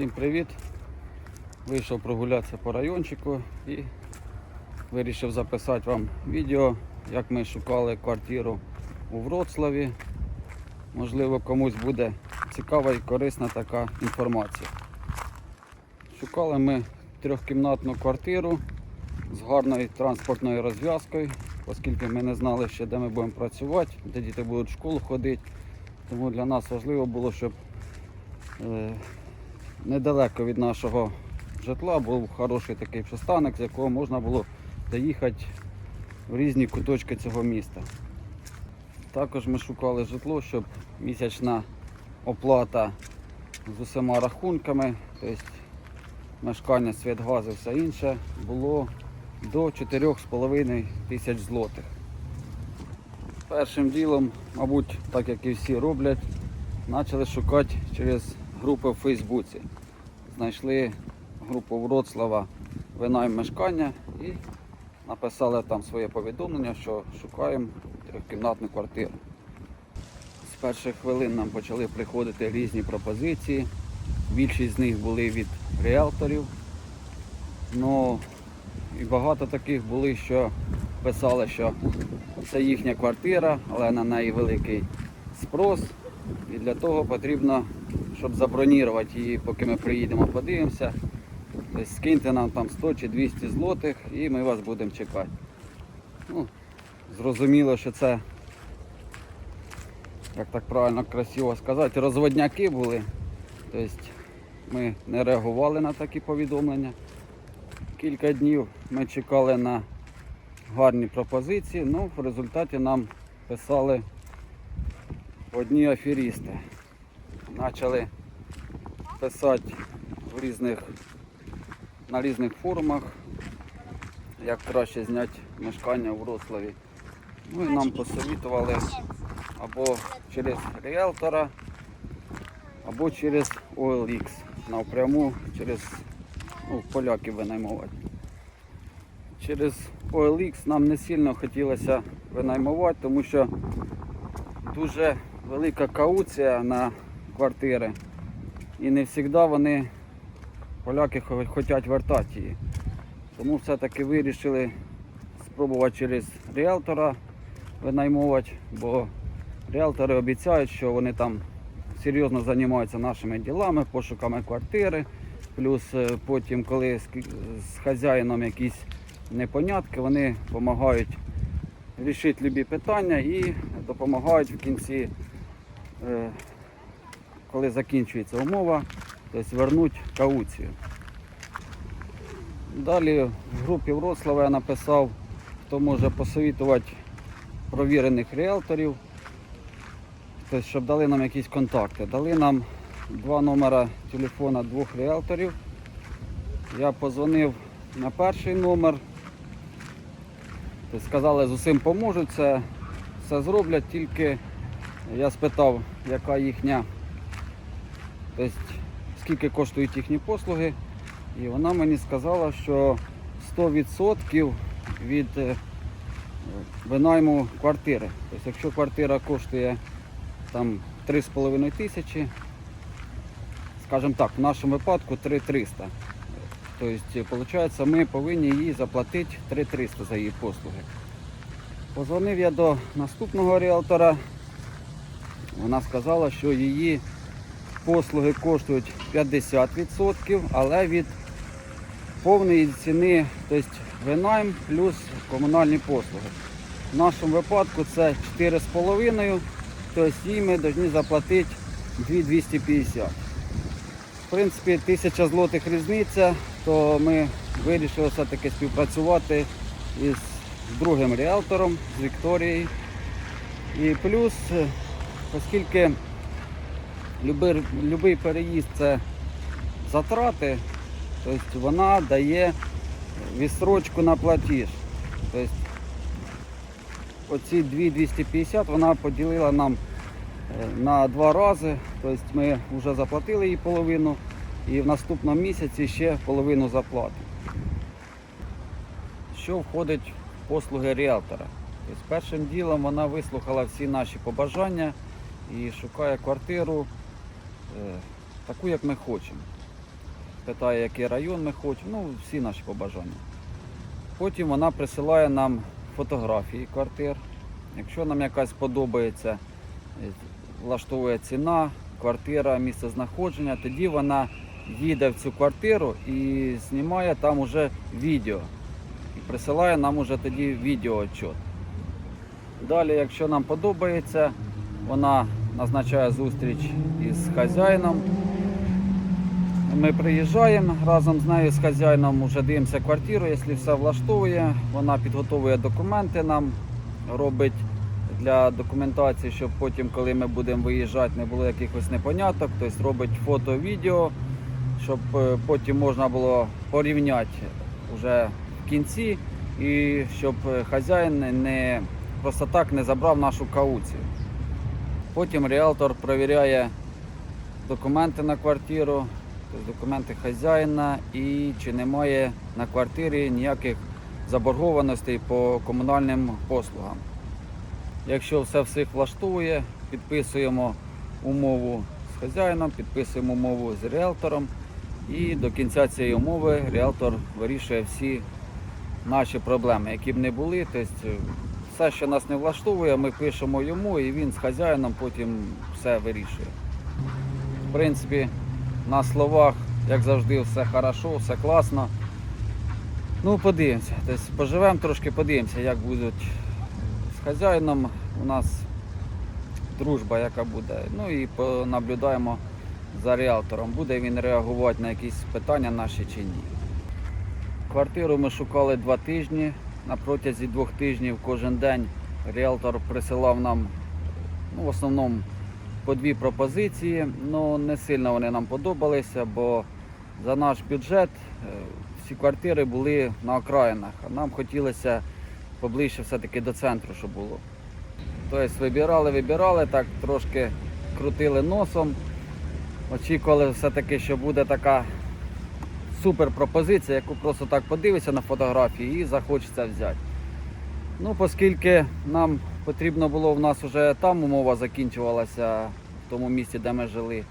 Всім привіт! Вийшов прогулятися по райончику і вирішив записати вам відео, як ми шукали квартиру у Вроцлаві. Можливо, комусь буде цікава і корисна така інформація. Шукали ми трьохкімнатну квартиру з гарною транспортною розв'язкою, оскільки ми не знали ще, де ми будемо працювати, де діти будуть в школу ходити. Тому для нас важливо було, щоб е, недалеко від нашого житла був хороший такий пристанок, з якого можна було доїхати в різні куточки цього міста. Також ми шукали житло, щоб місячна оплата з усіма рахунками, тобто мешкання, світ, газ і все інше, було до 4,5 тисяч злотих. Першим ділом, мабуть, так як і всі роблять, почали шукати через групи в Фейсбуці. Знайшли групу Вроцлава винайм мешкання і написали там своє повідомлення, що шукаємо трьохкімнатну квартиру. З перших хвилин нам почали приходити різні пропозиції. Більшість з них були від ріелторів. Ну і багато таких були, що писали, що це їхня квартира, але на неї великий спрос. І для того потрібно, щоб забронірувати її, поки ми приїдемо, подивимося. Тобто скиньте нам там 100 чи 200 злотих і ми вас будемо чекати. Ну, зрозуміло, що це, як так правильно красиво сказати, розводняки були. Тобто ми не реагували на такі повідомлення. Кілька днів ми чекали на гарні пропозиції, ну в результаті нам писали одні аферісти. Почали писати в різних, на різних форумах, як краще зняти мешкання в Вроцлаві. Ну і нам посовітували або через ріелтора, або через OLX. Напряму через ну, поляків винаймувати. Через OLX нам не сильно хотілося винаймувати, тому що дуже велика кауція на квартири. І не завжди вони, поляки, хочуть вертати її. Тому все-таки вирішили спробувати через ріелтора винаймувати, бо ріелтори обіцяють, що вони там серйозно займаються нашими ділами, пошуками квартири. Плюс е, потім, коли з, хазяїном якісь непонятки, вони допомагають рішити любі питання і допомагають в кінці, е, коли закінчується умова, тобто вернуть кауцію. Далі в групі Вроцлава я написав, хто може посовітувати провірених ріелторів, тобто, щоб дали нам якісь контакти. Дали нам два номера телефона двох ріелторів. Я позвонив на перший номер. Тобто Сказали, з усім поможуть, це все зроблять, тільки я спитав, яка їхня, тобто, скільки коштують їхні послуги. І вона мені сказала, що 100% від е, винайму квартири. Тобто, якщо квартира коштує там 3,5 тисячі, скажімо так, в нашому випадку 3300. Тобто, виходить, ми повинні їй заплатити 3300 за її послуги. Позвонив я до наступного ріелтора. Вона сказала, що її послуги коштують 50%, але від повної ціни, тобто винайм плюс комунальні послуги. В нашому випадку це 4,5, тобто їй ми повинні заплатити 2250. В принципі, тисяча злотих різниця, то ми вирішили все-таки співпрацювати із другим ріелтором, з Вікторією. І плюс, е, оскільки любий, переїзд це затрати, тобто вона дає відстрочку на платіж. Тобто оці 2250 вона поділила нам е, на два рази. Тобто ми вже заплатили їй половину і в наступному місяці ще половину заплатимо. Що входить в послуги ріелтора? Тобто першим ділом вона вислухала всі наші побажання і шукає квартиру таку, як ми хочемо. питає, який район ми хочемо, ну, всі наші побажання. Потім вона присилає нам фотографії квартир. Якщо нам якась подобається, е, влаштовує ціна, квартира, місце знаходження, тоді вона їде в цю квартиру і знімає там уже відео. І присилає нам уже тоді відеоотчет. Далі, якщо нам подобається, вона назначає зустріч із хазяїном. Ми приїжджаємо разом з нею, з хазяїном, вже дивимося квартиру, якщо все влаштовує, вона підготовує документи нам, робить для документації, щоб потім, коли ми будемо виїжджати, не було якихось непоняток, тобто робить фото, відео, щоб е, потім можна було порівняти вже в кінці і щоб е, хазяїн не просто так не забрав нашу кауцію. Потім ріалтор перевіряє документи на квартиру, тобто документи хазяїна і чи немає на квартирі ніяких заборгованостей по комунальним послугам. Якщо все всіх влаштовує, підписуємо умову з хазяїном, підписуємо умову з ріелтором і до кінця цієї умови ріелтор вирішує всі наші проблеми, які б не були. Тобто все, що нас не влаштовує, ми пишемо йому і він з хазяїном потім все вирішує. В принципі, на словах, як завжди, все хорошо, все класно. Ну, подивимося. Тобто поживемо трошки, подивимося, як будуть з хазяїном у нас дружба, яка буде. Ну і понаблюдаємо за ріалтором, буде він реагувати на якісь питання наші чи ні. Квартиру ми шукали два тижні. На протязі двох тижнів кожен день ріалтор присилав нам ну, в основному по дві пропозиції. Ну не сильно вони нам подобалися, бо за наш бюджет е, всі квартири були на окраїнах, а нам хотілося поближче все-таки до центру, щоб було. Тобто вибирали, вибирали, так трошки крутили носом. Очікували все-таки, що буде така супер пропозиція, яку просто так подивишся на фотографії і захочеться взяти. Ну, оскільки нам потрібно було, в нас вже там умова закінчувалася в тому місці, де ми жили.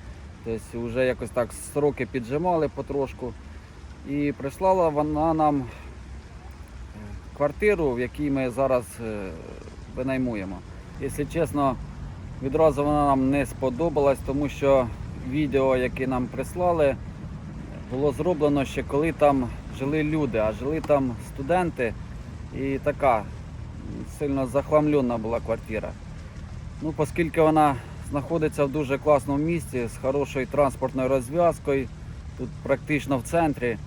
Тобто вже якось так сроки піджимали потрошку. І прислала вона нам е, квартиру, в якій ми зараз е, винаймуємо. Якщо чесно, відразу вона нам не сподобалась, тому що відео, яке нам прислали, було зроблено ще коли там жили люди, а жили там студенти і така сильно захламлена була квартира. Ну, оскільки вона знаходиться в дуже класному місці з хорошою транспортною розв'язкою, тут практично в центрі,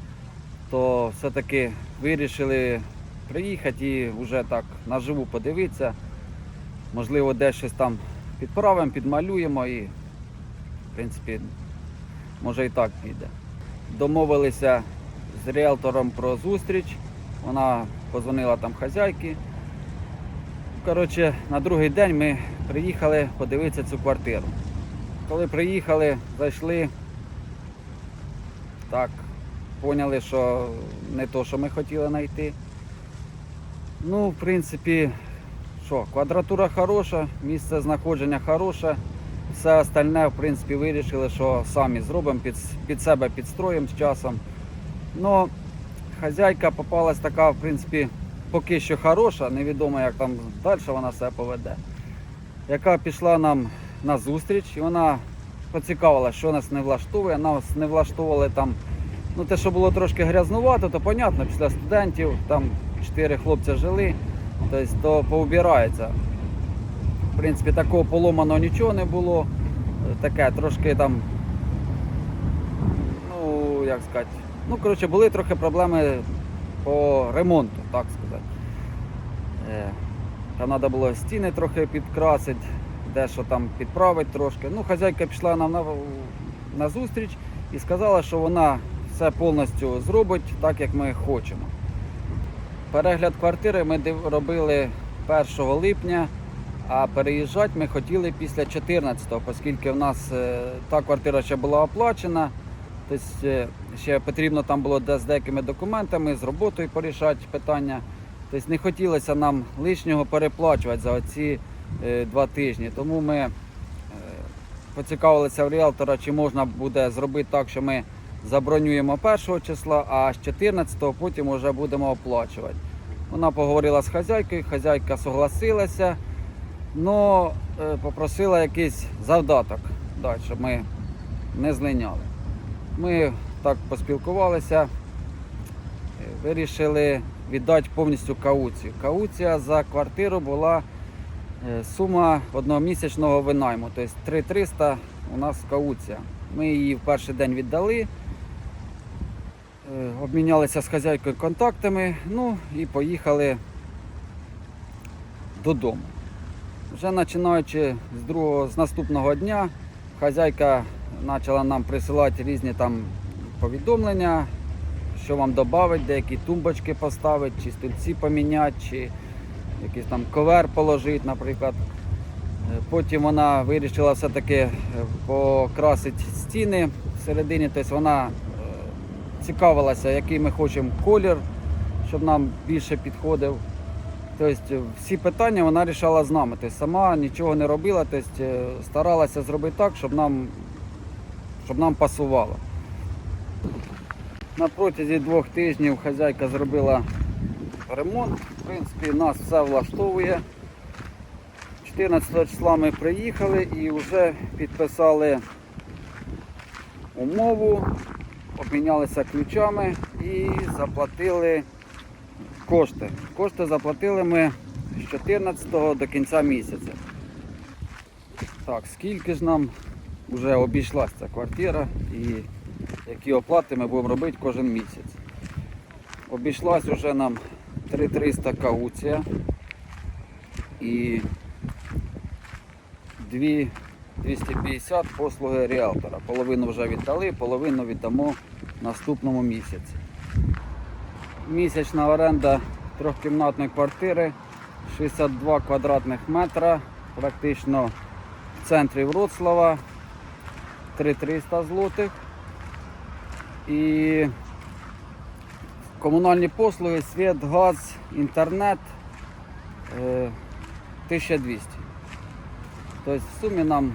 то все-таки вирішили приїхати і вже так наживу подивитися. Можливо, десь щось там підправимо, підмалюємо і, в принципі, може і так піде. Домовилися з ріелтором про зустріч. Вона позвонила там хазяйки. Коротше, на другий день ми приїхали подивитися цю квартиру. Коли приїхали, зайшли, так, поняли, що не то, що ми хотіли знайти. Ну, в принципі, що, квадратура хороша, місце знаходження хороше. Все остальне, в принципі, вирішили, що самі зробимо, під, під себе підстроїмо з часом. Ну, хазяйка попалась така, в принципі, поки що хороша, невідомо, як там далі вона себе поведе. Яка пішла нам на зустріч, і вона поцікавила, що нас не влаштовує. Нас не влаштовували там, ну те, що було трошки грязнувато, то понятно, після студентів там чотири хлопця жили, тобто то поубирається. В принципі, такого поломаного нічого не було. Таке трошки там, ну як сказати, ну коротше, були трохи проблеми по ремонту, так сказати. Е, Там треба було стіни трохи підкрасити, дещо там підправити трошки. Ну, хазяйка пішла нам на, на зустріч і сказала, що вона все повністю зробить так, як ми хочемо. Перегляд квартири ми робили 1 липня, а переїжджати ми хотіли після 14-го, оскільки в нас е, та квартира ще була оплачена. Тобто е, ще потрібно там було з деякими документами, з роботою порішати питання. Тобто не хотілося нам лишнього переплачувати за ці е, два тижні. Тому ми поцікавилися в ріалтора, чи можна буде зробити так, що ми забронюємо 1 числа, а з 14 потім вже будемо оплачувати. Вона поговорила з хазяйкою, хазяйка согласилася, але попросила якийсь завдаток, дати, щоб ми не злиняли. Ми так поспілкувалися, е, вирішили віддати повністю кауцію. Кауція за квартиру була е, сума одномісячного винайму, тобто 3300 у нас кауція. Ми її в перший день віддали, е, обмінялися з хазяйкою контактами, ну і поїхали додому. Вже починаючи з другого, з наступного дня, хазяйка почала нам присилати різні там повідомлення, що вам додати, деякі тумбочки поставити, чи стільці поміняти, чи якийсь там ковер положити, наприклад. Е, Потім вона вирішила все-таки е, покрасити стіни всередині, тобто вона е, цікавилася, який ми хочемо колір, щоб нам більше підходив. Тобто всі питання вона рішала з нами. Тобто сама нічого не робила, тобто е, старалася зробити так, щоб нам, щоб нам пасувало. На протязі двох тижнів хазяйка зробила ремонт. В принципі, нас все влаштовує. 14 числа ми приїхали і вже підписали умову, обмінялися ключами і заплатили кошти. Кошти заплатили ми з 14 до кінця місяця. Так, скільки ж нам вже обійшлася ця квартира і які оплати ми будемо робити кожен місяць. Обійшлась вже нам 3300 кауція і 2 250 послуги ріалтора. Половину вже віддали, половину віддамо наступному місяці. Місячна оренда трьохкімнатної квартири 62 квадратних метра, практично в центрі Вроцлава 3300 злотих. І комунальні послуги, світ, газ, інтернет е, 1200. Тобто в сумі нам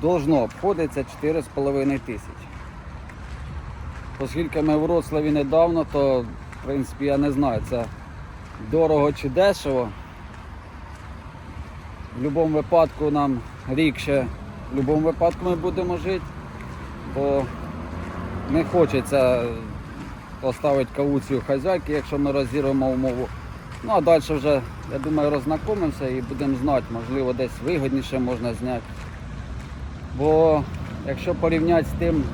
должно обходитися 4,5 тисячі. Оскільки ми в Вроцлаві недавно, то в принципі я не знаю, це дорого чи дешево. В будь-якому випадку нам рік ще в будь-якому випадку ми будемо жити, бо не хочеться поставити кауцію хазяйки, якщо ми розірвемо умову. Ну а далі вже, я думаю, рознакомимося і будемо знати, можливо, десь вигідніше можна зняти. Бо якщо порівняти з тим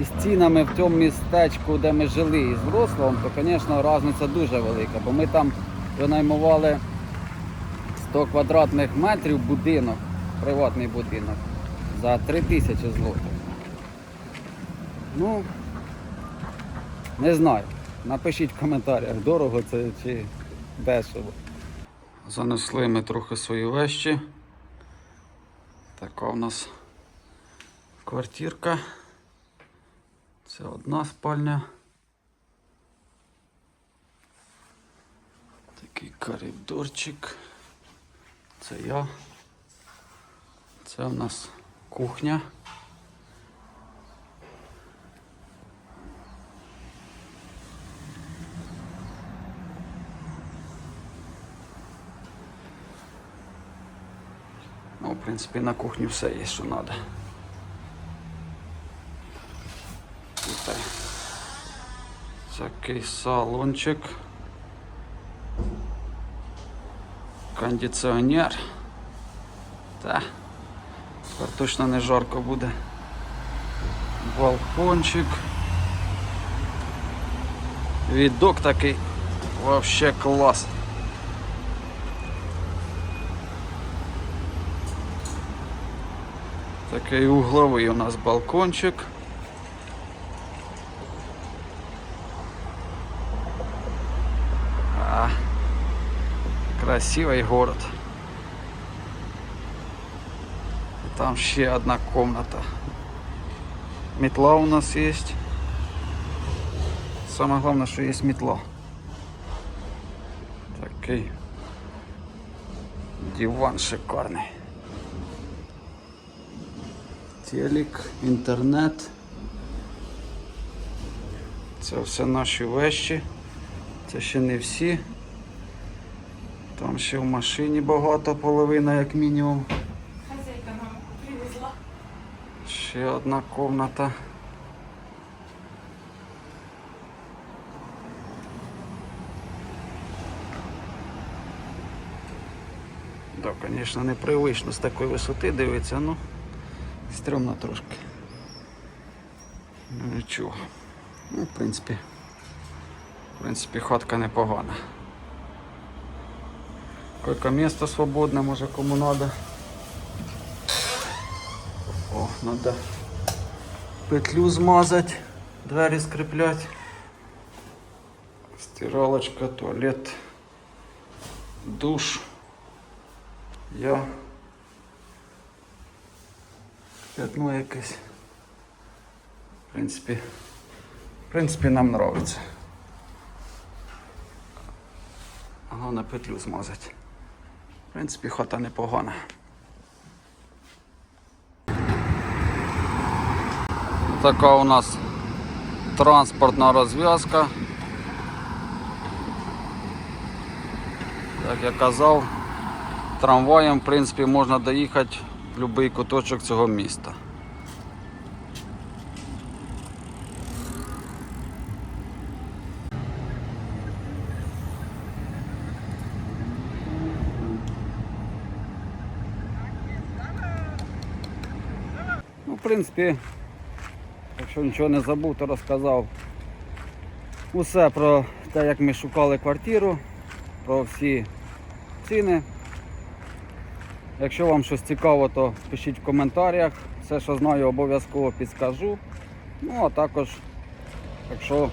із цінами в тому містечку, де ми жили із Вроцлавом, то, звісно, різниця дуже велика, бо ми там винаймували 100 квадратних метрів будинок, приватний будинок, за 3 тисячі злотих. Ну, не знаю. Напишіть в коментарях, дорого це чи дешево. Занесли ми трохи свої вещі. Така у нас квартирка. Це одна спальня. Такий коридорчик. Це я. Це у нас кухня. Ну, в принципі, на кухні все є, що треба. Тут такий салончик. Кондиціонер. Та. Тепер точно не жарко буде. Балкончик. Відок такий вообще клас. Такий угловий у нас балкончик. А, красивый город. И Там ще одна комната. Метла у нас есть. Самое главное, что есть метла. Такий диван шикарний. Телек, интернет. Це все наші вещі. Це ще не всі. Там ще в машині багато, половина як мінімум. Хозяйка нам привезла. Ще одна комната. Так, звісно, непривично з такої висоти дивитися, ну стрьомно трошки. Ну нічого. Ну, в принципі, в принципі, хатка непогана. Койко місто свободне, може кому надо. О, надо петлю змазати, двері скріплять. Стиралочка, туалет, душ. Я. П'ятно якесь. В принципі, в принципі, нам нравиться. Головне петлю змазати. Принципі, хата непогана. Така у нас транспортна розв'язка. Як я казав, трамваєм в принципі можна доїхати в будь-який куточок цього міста. Принципі, якщо нічого не забув, то розказав усе про те, як ми шукали квартиру, про всі ціни. Якщо вам щось цікаво, то пишіть в коментарях. Все, що знаю, обов'язково підскажу. Ну, а також, якщо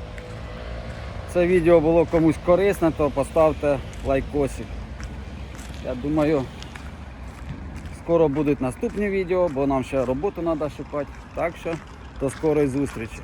це відео було комусь корисне, то поставте лайкосик. Я думаю, скоро будуть наступні відео, бо нам ще роботу треба шукати. Так що до скорої зустрічі.